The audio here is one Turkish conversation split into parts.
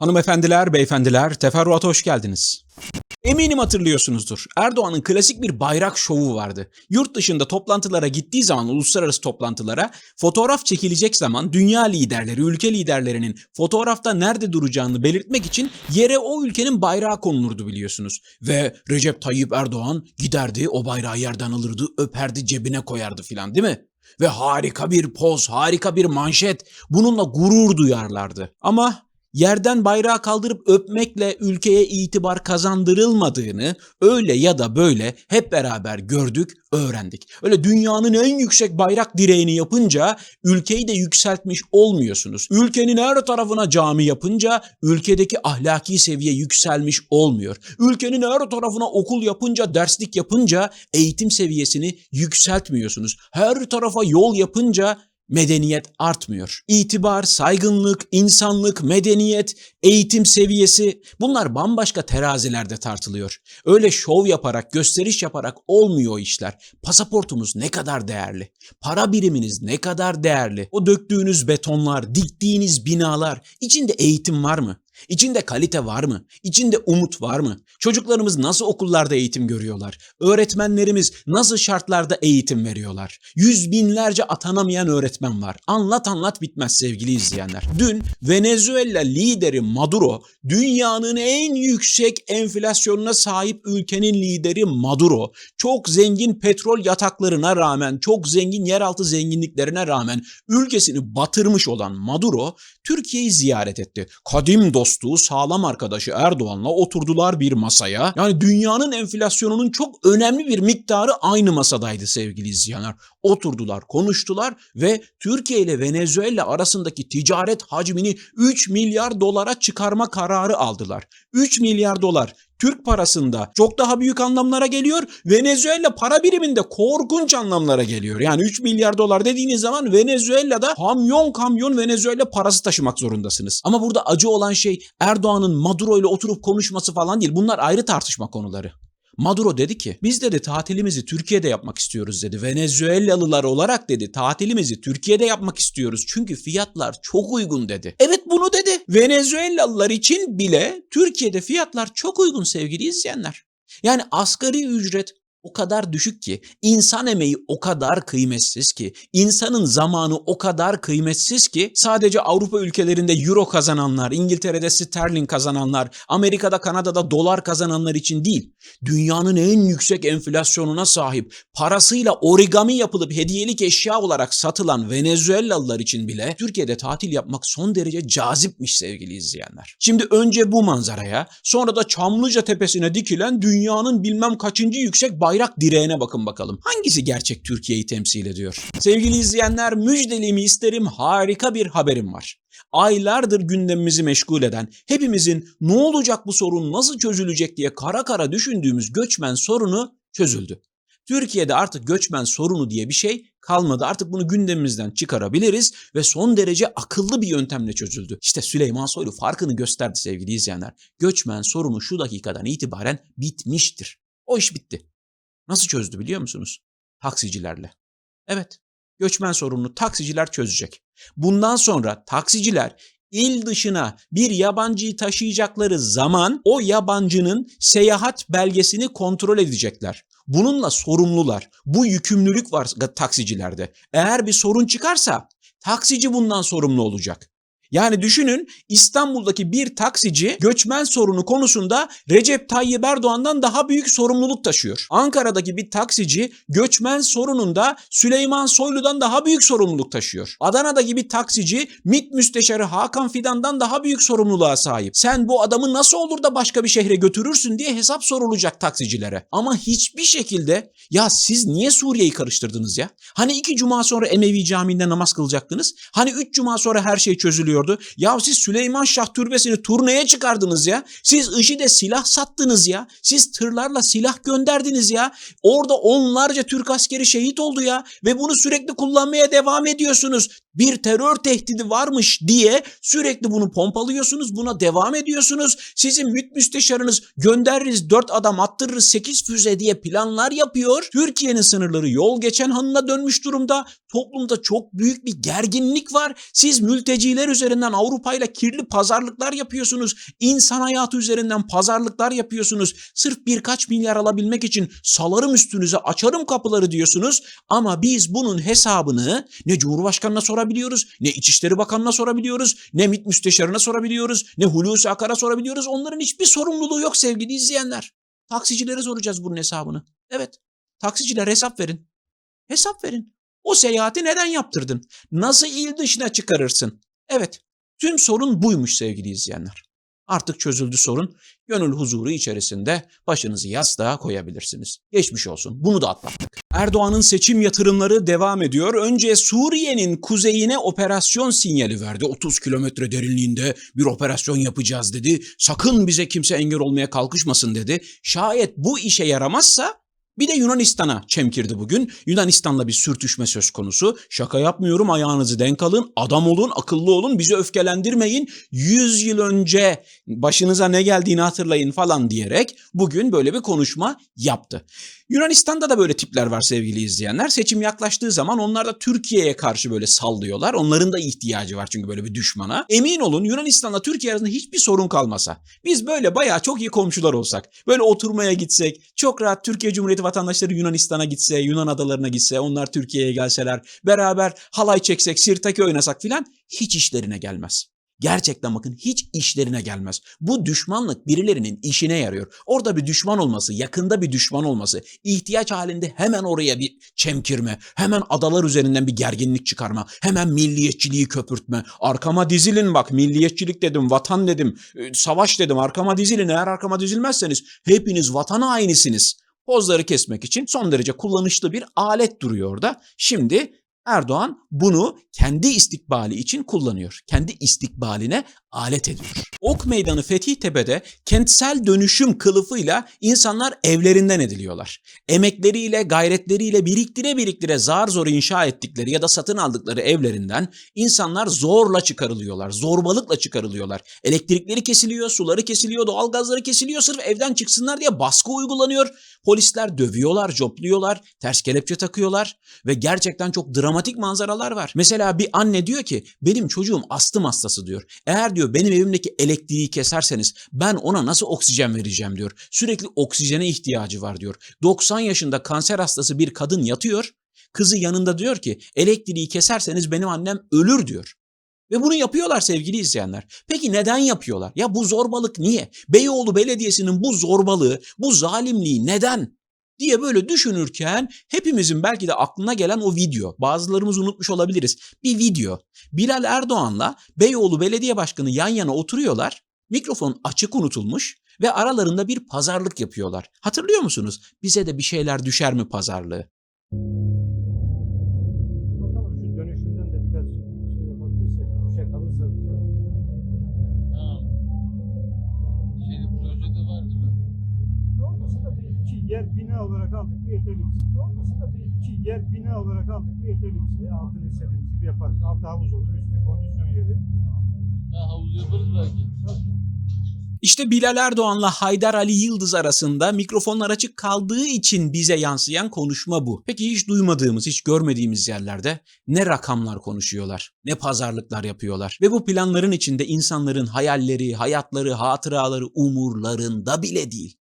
Hanımefendiler, beyefendiler, teferruata hoş geldiniz. Eminim hatırlıyorsunuzdur. Erdoğan'ın klasik bir bayrak şovu vardı. Yurt dışında toplantılara gittiği zaman, uluslararası toplantılara, fotoğraf çekilecek zaman dünya liderleri, ülke liderlerinin fotoğrafta nerede duracağını belirtmek için yere o ülkenin bayrağı konulurdu biliyorsunuz. Ve Recep Tayyip Erdoğan giderdi, o bayrağı yerden alırdı, öperdi, cebine koyardı filan değil mi? Ve harika bir poz, harika bir manşet. Bununla gurur duyarlardı. Ama yerden bayrağı kaldırıp öpmekle ülkeye itibar kazandırılmadığını öyle ya da böyle hep beraber gördük, öğrendik. Öyle dünyanın en yüksek bayrak direğini yapınca ülkeyi de yükseltmiş olmuyorsunuz. Ülkenin her tarafına cami yapınca ülkedeki ahlaki seviye yükselmiş olmuyor. Ülkenin her tarafına okul yapınca, derslik yapınca eğitim seviyesini yükseltmiyorsunuz. Her tarafa yol yapınca medeniyet artmıyor. İtibar, saygınlık, insanlık, medeniyet, eğitim seviyesi bunlar bambaşka terazilerde tartılıyor. Öyle şov yaparak, gösteriş yaparak olmuyor işler. Pasaportumuz ne kadar değerli? Para biriminiz ne kadar değerli? O döktüğünüz betonlar, diktiğiniz binalar, içinde eğitim var mı? İçinde kalite var mı? İçinde umut var mı? Çocuklarımız nasıl okullarda eğitim görüyorlar? Öğretmenlerimiz nasıl şartlarda eğitim veriyorlar? Yüz binlerce atanamayan öğretmen var. Anlat anlat bitmez sevgili izleyenler. Dün Venezuela lideri Maduro, dünyanın en yüksek enflasyonuna sahip ülkenin lideri Maduro, çok zengin petrol yataklarına rağmen, çok zengin yeraltı zenginliklerine rağmen ülkesini batırmış olan Maduro, Türkiye'yi ziyaret etti. Kadim dostu, sağlam arkadaşı Erdoğan'la oturdular bir masaya. Yani dünyanın enflasyonunun çok önemli bir miktarı aynı masadaydı sevgili izleyenler. Oturdular, konuştular ve Türkiye ile Venezuela arasındaki ticaret hacmini 3 milyar dolara çıkarma kararı aldılar. 3 milyar dolar Türk parasında çok daha büyük anlamlara geliyor. Venezuela para biriminde korkunç anlamlara geliyor. Yani 3 milyar dolar dediğiniz zaman Venezuela'da kamyon kamyon Venezuela parası taşımak zorundasınız. Ama burada acı olan şey Erdoğan'ın Maduro ile oturup konuşması falan değil. Bunlar ayrı tartışma konuları. Maduro dedi ki biz dedi tatilimizi Türkiye'de yapmak istiyoruz dedi. Venezuelalılar olarak dedi tatilimizi Türkiye'de yapmak istiyoruz. Çünkü fiyatlar çok uygun dedi. Evet bunu dedi. Venezuelalılar için bile Türkiye'de fiyatlar çok uygun sevgili izleyenler. Yani asgari ücret o kadar düşük ki, insan emeği o kadar kıymetsiz ki, insanın zamanı o kadar kıymetsiz ki sadece Avrupa ülkelerinde euro kazananlar, İngiltere'de sterlin kazananlar, Amerika'da Kanada'da dolar kazananlar için değil, dünyanın en yüksek enflasyonuna sahip, parasıyla origami yapılıp hediyelik eşya olarak satılan Venezuelalılar için bile Türkiye'de tatil yapmak son derece cazipmiş sevgili izleyenler. Şimdi önce bu manzaraya, sonra da Çamlıca tepesine dikilen dünyanın bilmem kaçıncı yüksek bayrak direğine bakın bakalım. Hangisi gerçek Türkiye'yi temsil ediyor? Sevgili izleyenler müjdelimi isterim harika bir haberim var. Aylardır gündemimizi meşgul eden, hepimizin ne olacak bu sorun nasıl çözülecek diye kara kara düşündüğümüz göçmen sorunu çözüldü. Türkiye'de artık göçmen sorunu diye bir şey kalmadı. Artık bunu gündemimizden çıkarabiliriz ve son derece akıllı bir yöntemle çözüldü. İşte Süleyman Soylu farkını gösterdi sevgili izleyenler. Göçmen sorunu şu dakikadan itibaren bitmiştir. O iş bitti. Nasıl çözdü biliyor musunuz? Taksicilerle. Evet, göçmen sorununu taksiciler çözecek. Bundan sonra taksiciler il dışına bir yabancıyı taşıyacakları zaman o yabancının seyahat belgesini kontrol edecekler. Bununla sorumlular. Bu yükümlülük var taksicilerde. Eğer bir sorun çıkarsa taksici bundan sorumlu olacak. Yani düşünün İstanbul'daki bir taksici göçmen sorunu konusunda Recep Tayyip Erdoğan'dan daha büyük sorumluluk taşıyor. Ankara'daki bir taksici göçmen sorununda Süleyman Soylu'dan daha büyük sorumluluk taşıyor. Adana'daki bir taksici MİT Müsteşarı Hakan Fidan'dan daha büyük sorumluluğa sahip. Sen bu adamı nasıl olur da başka bir şehre götürürsün diye hesap sorulacak taksicilere. Ama hiçbir şekilde ya siz niye Suriye'yi karıştırdınız ya? Hani iki cuma sonra Emevi Camii'nde namaz kılacaktınız? Hani üç cuma sonra her şey çözülüyor oluyordu. Ya siz Süleyman Şah türbesini turneye çıkardınız ya. Siz IŞİD'e silah sattınız ya. Siz tırlarla silah gönderdiniz ya. Orada onlarca Türk askeri şehit oldu ya. Ve bunu sürekli kullanmaya devam ediyorsunuz. Bir terör tehdidi varmış diye sürekli bunu pompalıyorsunuz, buna devam ediyorsunuz. Sizin MİT müsteşarınız göndeririz 4 adam attırırız 8 füze diye planlar yapıyor. Türkiye'nin sınırları yol geçen hanına dönmüş durumda. Toplumda çok büyük bir gerginlik var. Siz mülteciler üzerinden Avrupa ile kirli pazarlıklar yapıyorsunuz. İnsan hayatı üzerinden pazarlıklar yapıyorsunuz. Sırf birkaç milyar alabilmek için salarım üstünüze açarım kapıları diyorsunuz. Ama biz bunun hesabını ne Cumhurbaşkanı'na sorabiliyoruz, ne İçişleri Bakanı'na sorabiliyoruz, ne MİT Müsteşarı'na sorabiliyoruz, ne Hulusi Akar'a sorabiliyoruz. Onların hiçbir sorumluluğu yok sevgili izleyenler. Taksicilere soracağız bunun hesabını. Evet, taksiciler hesap verin. Hesap verin. O seyahati neden yaptırdın? Nasıl il dışına çıkarırsın? Evet, tüm sorun buymuş sevgili izleyenler. Artık çözüldü sorun. Gönül huzuru içerisinde başınızı yastığa koyabilirsiniz. Geçmiş olsun. Bunu da atlattık. Erdoğan'ın seçim yatırımları devam ediyor. Önce Suriye'nin kuzeyine operasyon sinyali verdi. 30 kilometre derinliğinde bir operasyon yapacağız dedi. Sakın bize kimse engel olmaya kalkışmasın dedi. Şayet bu işe yaramazsa bir de Yunanistan'a çemkirdi bugün. Yunanistan'la bir sürtüşme söz konusu. Şaka yapmıyorum ayağınızı denk alın. Adam olun, akıllı olun, bizi öfkelendirmeyin. 100 yıl önce başınıza ne geldiğini hatırlayın falan diyerek bugün böyle bir konuşma yaptı. Yunanistan'da da böyle tipler var sevgili izleyenler. Seçim yaklaştığı zaman onlar da Türkiye'ye karşı böyle sallıyorlar. Onların da ihtiyacı var çünkü böyle bir düşmana. Emin olun Yunanistan'la Türkiye arasında hiçbir sorun kalmasa. Biz böyle bayağı çok iyi komşular olsak. Böyle oturmaya gitsek. Çok rahat Türkiye Cumhuriyeti vatandaşları Yunanistan'a gitse, Yunan adalarına gitse, onlar Türkiye'ye gelseler. Beraber halay çeksek, sirtaki oynasak filan hiç işlerine gelmez. Gerçekten bakın hiç işlerine gelmez. Bu düşmanlık birilerinin işine yarıyor. Orada bir düşman olması, yakında bir düşman olması, ihtiyaç halinde hemen oraya bir çemkirme, hemen adalar üzerinden bir gerginlik çıkarma, hemen milliyetçiliği köpürtme. Arkama dizilin bak milliyetçilik dedim, vatan dedim, e, savaş dedim arkama dizilin. Eğer arkama dizilmezseniz hepiniz vatan hainisiniz. Pozları kesmek için son derece kullanışlı bir alet duruyor orada. Şimdi Erdoğan bunu kendi istikbali için kullanıyor. Kendi istikbaline alet ediyor. Ok Meydanı Fethiye'de kentsel dönüşüm kılıfıyla insanlar evlerinden ediliyorlar. Emekleriyle, gayretleriyle biriktire biriktire zar zor inşa ettikleri ya da satın aldıkları evlerinden insanlar zorla çıkarılıyorlar. Zorbalıkla çıkarılıyorlar. Elektrikleri kesiliyor, suları kesiliyor, doğalgazları kesiliyor sırf evden çıksınlar diye baskı uygulanıyor. Polisler dövüyorlar, copluyorlar, ters kelepçe takıyorlar ve gerçekten çok dramatik manzaralar var. Mesela bir anne diyor ki benim çocuğum astım hastası diyor. Eğer diyor benim evimdeki elektriği keserseniz ben ona nasıl oksijen vereceğim diyor. Sürekli oksijene ihtiyacı var diyor. 90 yaşında kanser hastası bir kadın yatıyor. Kızı yanında diyor ki elektriği keserseniz benim annem ölür diyor. Ve bunu yapıyorlar sevgili izleyenler. Peki neden yapıyorlar? Ya bu zorbalık niye? Beyoğlu Belediyesi'nin bu zorbalığı, bu zalimliği neden? Diye böyle düşünürken hepimizin belki de aklına gelen o video. Bazılarımız unutmuş olabiliriz. Bir video. Bilal Erdoğan'la Beyoğlu Belediye Başkanı yan yana oturuyorlar. Mikrofon açık unutulmuş ve aralarında bir pazarlık yapıyorlar. Hatırlıyor musunuz? Bize de bir şeyler düşer mi pazarlığı? Yer bina olarak aldık bir yeterli bir şey. Ne olmasa da bir iki yer bina olarak aldık bir yeterli bir şey. Altını istediğimiz gibi yaparız. Altı havuz olur, üstü kondisyon yeri. Ha havuz yaparız belki. İşte Bilal Erdoğan'la Haydar Ali Yıldız arasında mikrofonlar açık kaldığı için bize yansıyan konuşma bu. Peki hiç duymadığımız, hiç görmediğimiz yerlerde ne rakamlar konuşuyorlar, ne pazarlıklar yapıyorlar. Ve bu planların içinde insanların hayalleri, hayatları, hatıraları umurlarında bile değil.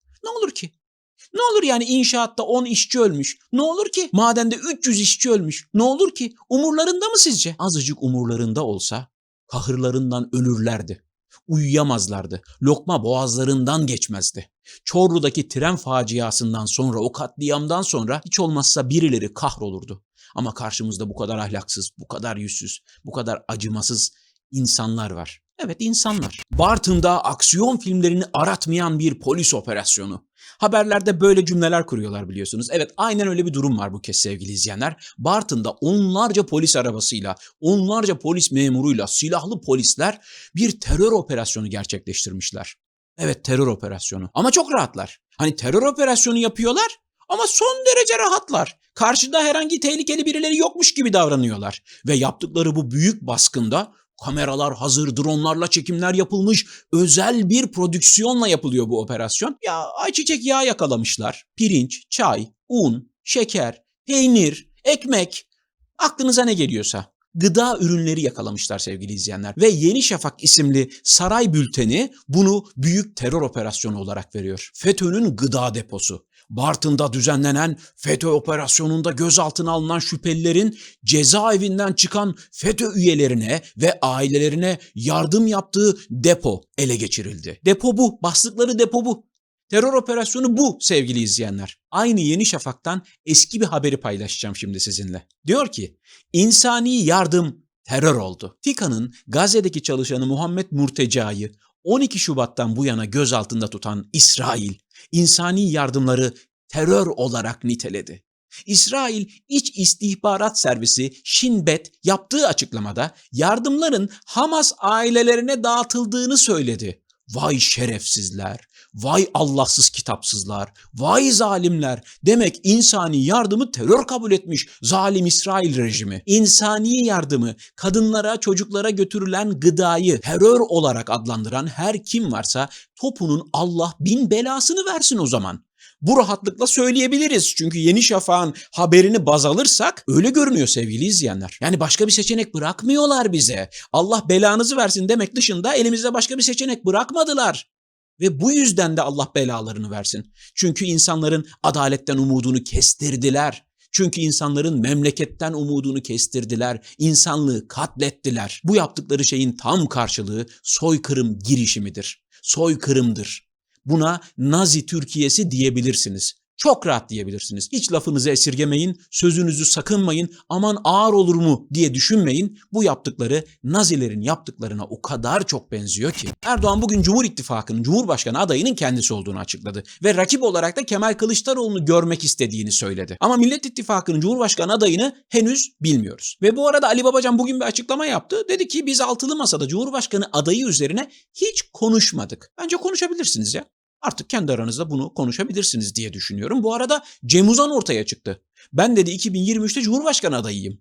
Ne olur yani inşaatta 10 işçi ölmüş? Ne olur ki? Madende 300 işçi ölmüş? Ne olur ki? Umurlarında mı sizce? Azıcık umurlarında olsa kahırlarından ölürlerdi uyuyamazlardı. Lokma boğazlarından geçmezdi. Çorlu'daki tren faciasından sonra, o katliamdan sonra hiç olmazsa birileri kahrolurdu. Ama karşımızda bu kadar ahlaksız, bu kadar yüzsüz, bu kadar acımasız insanlar var. Evet insanlar. Bartın'da aksiyon filmlerini aratmayan bir polis operasyonu. Haberlerde böyle cümleler kuruyorlar biliyorsunuz. Evet aynen öyle bir durum var bu kez sevgili izleyenler. Bartın'da onlarca polis arabasıyla, onlarca polis memuruyla, silahlı polisler bir terör operasyonu gerçekleştirmişler. Evet terör operasyonu. Ama çok rahatlar. Hani terör operasyonu yapıyorlar ama son derece rahatlar. Karşıda herhangi tehlikeli birileri yokmuş gibi davranıyorlar. Ve yaptıkları bu büyük baskında kameralar hazır, dronlarla çekimler yapılmış, özel bir prodüksiyonla yapılıyor bu operasyon. Ya ayçiçek yağı yakalamışlar. Pirinç, çay, un, şeker, peynir, ekmek, aklınıza ne geliyorsa gıda ürünleri yakalamışlar sevgili izleyenler. Ve Yeni Şafak isimli saray bülteni bunu büyük terör operasyonu olarak veriyor. FETÖ'nün gıda deposu. Bartın'da düzenlenen FETÖ operasyonunda gözaltına alınan şüphelilerin cezaevinden çıkan FETÖ üyelerine ve ailelerine yardım yaptığı depo ele geçirildi. Depo bu, bastıkları depo bu. Terör operasyonu bu sevgili izleyenler. Aynı Yeni Şafak'tan eski bir haberi paylaşacağım şimdi sizinle. Diyor ki, insani yardım terör oldu. TİKA'nın Gazze'deki çalışanı Muhammed Murteca'yı 12 Şubat'tan bu yana gözaltında tutan İsrail, insani yardımları terör olarak niteledi. İsrail İç İstihbarat Servisi Shin Bet yaptığı açıklamada yardımların Hamas ailelerine dağıtıldığını söyledi. Vay şerefsizler, vay Allahsız kitapsızlar, vay zalimler. Demek insani yardımı terör kabul etmiş zalim İsrail rejimi. İnsani yardımı, kadınlara, çocuklara götürülen gıdayı terör olarak adlandıran her kim varsa topunun Allah bin belasını versin o zaman. Bu rahatlıkla söyleyebiliriz. Çünkü Yeni Şafak'ın haberini baz alırsak öyle görünüyor sevgili izleyenler. Yani başka bir seçenek bırakmıyorlar bize. Allah belanızı versin demek dışında elimizde başka bir seçenek bırakmadılar. Ve bu yüzden de Allah belalarını versin. Çünkü insanların adaletten umudunu kestirdiler. Çünkü insanların memleketten umudunu kestirdiler. İnsanlığı katlettiler. Bu yaptıkları şeyin tam karşılığı soykırım girişimidir. Soykırımdır. Buna Nazi Türkiye'si diyebilirsiniz. Çok rahat diyebilirsiniz. Hiç lafınızı esirgemeyin, sözünüzü sakınmayın, aman ağır olur mu diye düşünmeyin. Bu yaptıkları Nazilerin yaptıklarına o kadar çok benziyor ki. Erdoğan bugün Cumhur İttifakı'nın Cumhurbaşkanı adayının kendisi olduğunu açıkladı. Ve rakip olarak da Kemal Kılıçdaroğlu'nu görmek istediğini söyledi. Ama Millet İttifakı'nın Cumhurbaşkanı adayını henüz bilmiyoruz. Ve bu arada Ali Babacan bugün bir açıklama yaptı. Dedi ki biz altılı masada Cumhurbaşkanı adayı üzerine hiç konuşmadık. Bence konuşabilirsiniz ya. Artık kendi aranızda bunu konuşabilirsiniz diye düşünüyorum. Bu arada Cem Uzan ortaya çıktı. Ben dedi 2023'te Cumhurbaşkanı adayıyım.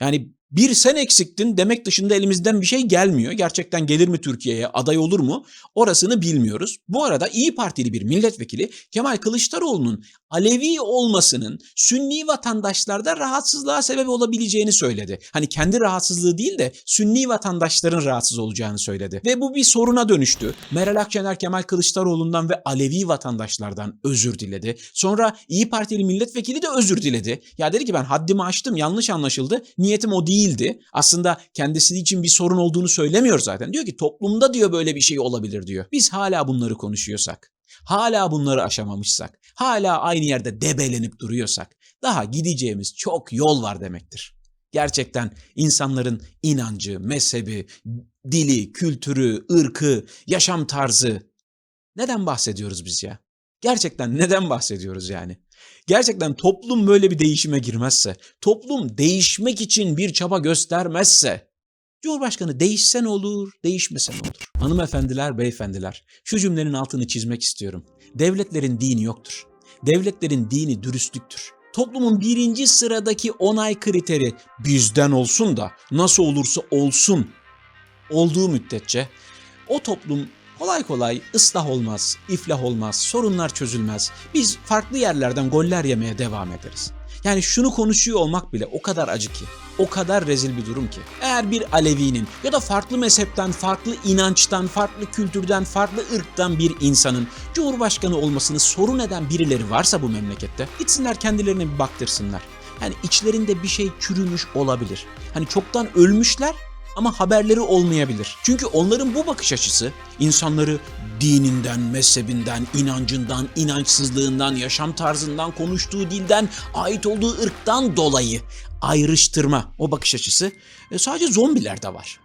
Yani bir sen eksiktin demek dışında elimizden bir şey gelmiyor. Gerçekten gelir mi Türkiye'ye, aday olur mu? Orasını bilmiyoruz. Bu arada İyi Partili bir milletvekili Kemal Kılıçdaroğlu'nun Alevi olmasının Sünni vatandaşlarda rahatsızlığa sebep olabileceğini söyledi. Hani kendi rahatsızlığı değil de Sünni vatandaşların rahatsız olacağını söyledi. Ve bu bir soruna dönüştü. Meral Akşener Kemal Kılıçdaroğlu'ndan ve Alevi vatandaşlardan özür diledi. Sonra İyi Partili milletvekili de özür diledi. Ya dedi ki ben haddimi aştım, yanlış anlaşıldı. Niyetim o değildi. Aslında kendisi için bir sorun olduğunu söylemiyor zaten. Diyor ki toplumda diyor böyle bir şey olabilir diyor. Biz hala bunları konuşuyorsak, hala bunları aşamamışsak, hala aynı yerde debelenip duruyorsak daha gideceğimiz çok yol var demektir. Gerçekten insanların inancı, mezhebi, dili, kültürü, ırkı, yaşam tarzı neden bahsediyoruz biz ya? Gerçekten neden bahsediyoruz yani? Gerçekten toplum böyle bir değişime girmezse, toplum değişmek için bir çaba göstermezse, Cumhurbaşkanı değişse ne olur, değişmese ne olur? Hanımefendiler, beyefendiler, şu cümlenin altını çizmek istiyorum. Devletlerin dini yoktur. Devletlerin dini dürüstlüktür. Toplumun birinci sıradaki onay kriteri bizden olsun da nasıl olursa olsun olduğu müddetçe o toplum kolay kolay ıslah olmaz, iflah olmaz, sorunlar çözülmez. Biz farklı yerlerden goller yemeye devam ederiz. Yani şunu konuşuyor olmak bile o kadar acı ki, o kadar rezil bir durum ki. Eğer bir Alevi'nin ya da farklı mezhepten, farklı inançtan, farklı kültürden, farklı ırktan bir insanın Cumhurbaşkanı olmasını sorun eden birileri varsa bu memlekette gitsinler kendilerine bir baktırsınlar. Yani içlerinde bir şey çürümüş olabilir. Hani çoktan ölmüşler ama haberleri olmayabilir. Çünkü onların bu bakış açısı insanları dininden, mezhebinden, inancından, inançsızlığından, yaşam tarzından, konuştuğu dilden, ait olduğu ırktan dolayı ayrıştırma o bakış açısı e, sadece zombilerde var.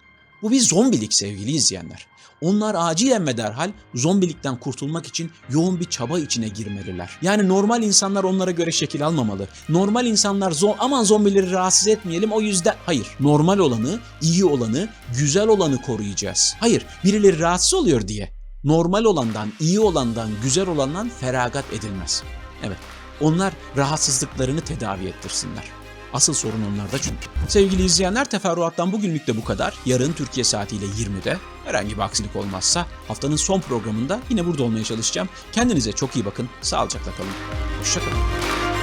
Bu bir zombilik sevgili izleyenler. Onlar acilen ve derhal zombilikten kurtulmak için yoğun bir çaba içine girmeliler. Yani normal insanlar onlara göre şekil almamalı. Normal insanlar zo aman zombileri rahatsız etmeyelim o yüzden... Hayır, normal olanı, iyi olanı, güzel olanı koruyacağız. Hayır, birileri rahatsız oluyor diye. Normal olandan, iyi olandan, güzel olandan feragat edilmez. Evet, onlar rahatsızlıklarını tedavi ettirsinler. Asıl sorun onlarda çünkü. Sevgili izleyenler teferruattan bugünlük de bu kadar. Yarın Türkiye saatiyle 20'de herhangi bir aksilik olmazsa haftanın son programında yine burada olmaya çalışacağım. Kendinize çok iyi bakın. Sağlıcakla kalın. Hoşçakalın.